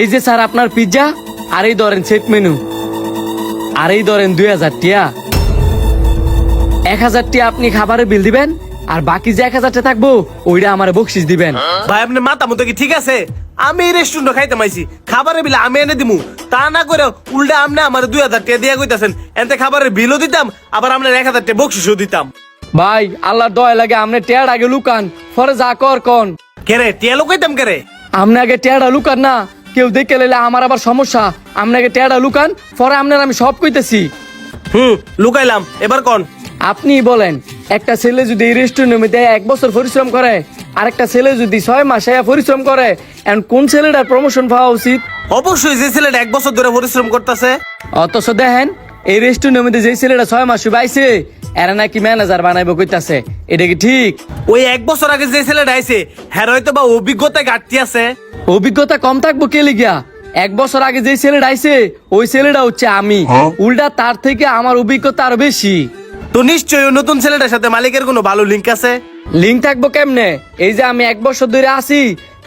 এই যে স্যার আপনার পিৎজা আর এই ধরেন সেট মেনু। আর এই ধরেন দুই হাজার টিয়া। এক হাজার টিয়া আপনি খাবারের বিল দিবেন আর বাকি যে এক হাজারটা থাকব ওইটা আমার বকশিস দিবেন। ভাই আপনি মাথা মতো কি ঠিক আছে? আমি এই রেস্টুরেন্ট খাইতে মাইছি। খাবারের বিল আমি এনে দিমু। তা না করে উল্টা আপনি আমার দুই হাজার টাকা দিয়া কইতাছেন। এতে খাবারের বিলও দিতাম আবার আপনার এক হাজার টাকা বকশিসও দিতাম। ভাই আল্লাহর দয়া লাগে আপনি টেয়ার আগে লুকান পরে যা কর কন। কেরে টিয়ালো কইতাম কেরে? আপনি আগে টেয়ারটা লুকান না কেউ দেখে লেলে আমার আবার সমস্যা। আপনাকে আগে লুকান পরে আপনার আমি সব কইতেছি। হুম লুকাইলাম। এবার কোন? আপনি বলেন একটা ছেলে যদি এই রেস্টুরেন্টের মধ্যে এক বছর পরিশ্রম করে আর একটা ছেলে যদি ছয় মাস পরিশ্রম করে এখন কোন ছেলেটার প্রমোশন পাওয়া উচিত? অবশ্যই যে ছেলেটা এক বছর ধরে পরিশ্রম করতেছে। অথচ দেখেন এই রেস্টুরেন্টের মধ্যে যে ছেলেটা ছয় মাস পাইছে এরা নাকি ম্যানেজার বানাইবো কইতাছে। এটা কি ঠিক? ওই এক বছর আগে যে ছেলেটা আইছে হ্যাঁ হয়তো বা অভিজ্ঞতা ঘাটতি আছে। অভিজ্ঞতা কম থাকব কে লিগিয়া? এক বছর আগে যে ছেলেটা আইছে ওই ছেলেটা হচ্ছে আমি। উল্টা তার থেকে আমার অভিজ্ঞতা আরও বেশি। তো নিশ্চয়ই ওই নতুন ছেলেটার সাথে মালিকের কোনো ভালো লিঙ্ক আছে? লিঙ্ক থাকব কেমনে? এই যে আমি এক বছর ধরে আছি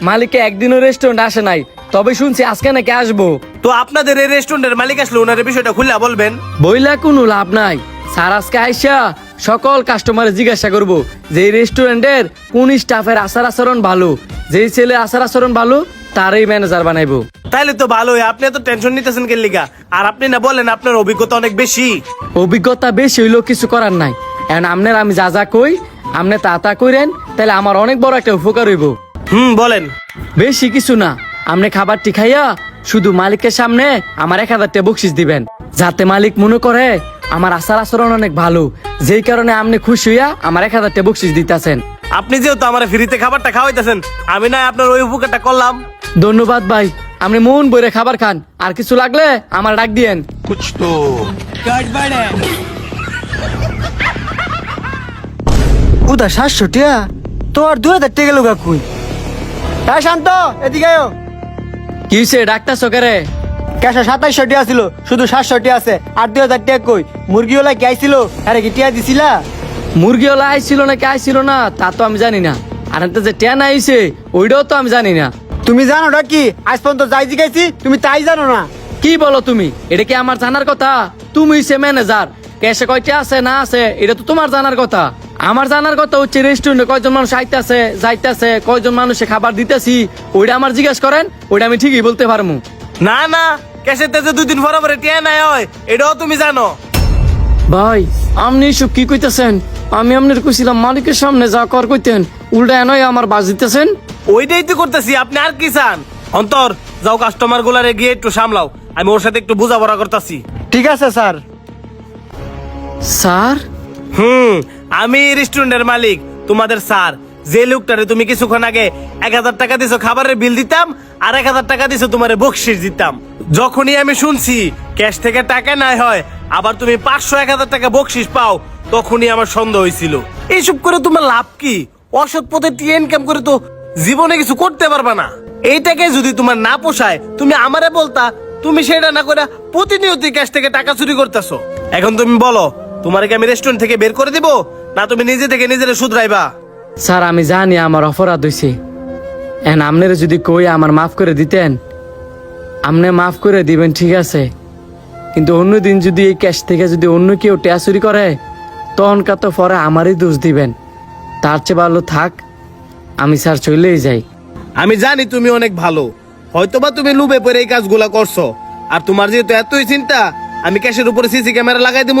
মালিকে একদিনও রেস্টুরেন্ট আসে নাই। তবে শুনছি আজকে নাকি আসব। তো আপনাদের এই রেস্টুরেন্টের মালিক আসলে ওনার বিষয়টা খুলে বলবেন? বইলা কোনো লাভ নাই। স্যার আজকে আইসা সকল কাস্টমারে জিজ্ঞাসা করব যে রেস্টুরেন্টের কোন স্টাফের আচার আচরণ ভালো? যেই ছেলে আচার আচরণ ভালো তারই ম্যানেজার বানাইবো। তাইলে তো ভালোই আপনি এত টেনশন নিতেছেন কে লিগা? আর আপনি না বলেন আপনার অভিজ্ঞতা অনেক বেশি। অভিজ্ঞতা বেশি হইলেও কিছু করার নাই। এখন আপনার আমি যা যা কই আপনি তা তা কইরেন তাহলে আমার অনেক বড় একটা উপকার হইব। হুম বলেন। বেশি কিছু না। আপনি খাবারটি খাইয়া শুধু মালিকের সামনে আমার এক হাজার টাকা বকশিস দিবেন। যাতে মালিক মনে করে আমার আচার আচরণ অনেক ভালো। যেই কারণে আপনি খুশি হইয়া আমার এক হাজারটা বকশিস দিতেছেন। আপনি যেহেতু আমার ফ্রিতে খাবারটা খাওয়াইতেছেন আমি না আপনার ওই উপকারটা করলাম। ধন্যবাদ ভাই আপনি মন বইরে খাবার খান। আর কিছু লাগলে আমার ডাক দিয়েন। কুছ তো। উদা সাতশো তো আর দু হাজার টেকে লোক কুই? শান্ত এদিকে কি সে ডাক্তার সকারে ক্যাশে সাতাইশশো টিয়া ছিল শুধু সাতশো টিয়া আছে। আর দুই হাজার টিয়া কই? মুরগিওলা কে আইছিল? আরে কি টিয়া দিছিলা? মুরগিওয়ালা আইছিল না কে আইছিল না তা তো আমি জানি না। আর যে টেন আইছে ওইটাও তো আমি জানি না। তুমি জানো না কি? আজ পর্যন্ত যাই জিগাইছি তুমি তাই জানো না। কি বলো তুমি? এটা কি আমার জানার কথা? তুমি সে ম্যানেজার ক্যাশে কয়টা আছে না আছে এটা তো তোমার জানার কথা। আমার জানার কথা হচ্ছে রেস্টুরেন্টে কয়জন মানুষ আইতাছে যাইতাছে কয়জন মানুষে খাবার দিতেছি ওইটা আমার জিজ্ঞেস করেন ওইটা আমি ঠিকই বলতে পারব না না ক্যাশের তেজে দুই দিন পরে পরে টিয়া নাই হয় এটাও তুমি জানো। ভাই আপনি এসব কি কইতেছেন? আমি আপনার কইছিলাম মালিকের সামনে যা কর কইতেন উল্টা এনই আমার বাজ দিতেছেন। ওইটাই তো করতেছি আপনি আর কি চান? অন্তর যাও কাস্টমার গুলারে গিয়ে একটু সামলাও আমি ওর সাথে একটু বোঝাপড়া করতেছি। ঠিক আছে স্যার। স্যার? হুম আমি রেস্টুরেন্টের মালিক তোমাদের স্যার। যে লোকটারে তুমি কিছুক্ষণ আগে এক হাজার টাকা দিছো, খাবারের বিল দিতাম, আর এক হাজার টাকা দিছো, তোমার বকশিস দিতাম। যখনই আমি শুনছি ক্যাশ থেকে টাকা নাই হয়, আবার তুমি পাঁচশো, এক হাজার টাকা বকশিস পাও, তখনই আমার সন্দেহ হয়েছিল। এইসব করে তোমার লাভ কি? অসৎ পথে টি ইনকাম করে তো জীবনে কিছু করতে পারবা না। এইটাকে যদি তোমার না পোষায়, তুমি আমারে বলতা, তুমি সেটা না করে প্রতিনিয়ত ক্যাশ থেকে টাকা চুরি করতেছো। এখন তুমি বলো, তোমার কি আমি রেস্টুরেন্ট থেকে বের করে দিব, না তুমি নিজে থেকে নিজের শুধরাইবা? স্যার আমি জানি আমার অপরাধ হয়েছে এন আপনারা যদি কই আমার মাফ করে দিতেন আপনি মাফ করে দিবেন ঠিক আছে? কিন্তু অন্যদিন যদি এই ক্যাশ থেকে যদি অন্য কেউ টেয়া চুরি করে তখনকার তো পরে আমারই দোষ দিবেন। তার চেয়ে ভালো থাক আমি স্যার চলেই যাই। আমি জানি তুমি অনেক ভালো। হয়তোবা তুমি লুবে পরে এই কাজগুলা করছ। আর তোমার যেহেতু এতই চিন্তা আমি ক্যাশের উপরে সিসি ক্যামেরা লাগাই দিব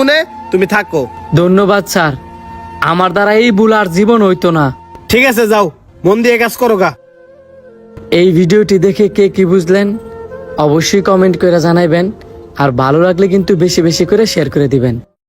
তুমি থাকো। ধন্যবাদ স্যার। আমার দ্বারা এই ভুল আর জীবন হইতো না। ঠিক আছে যাও। মন দিয়ে কাজ করো গা। এই ভিডিওটি দেখে কে কি বুঝলেন অবশ্যই কমেন্ট করে জানাইবেন আর ভালো লাগলে কিন্তু বেশি বেশি করে শেয়ার করে দিবেন।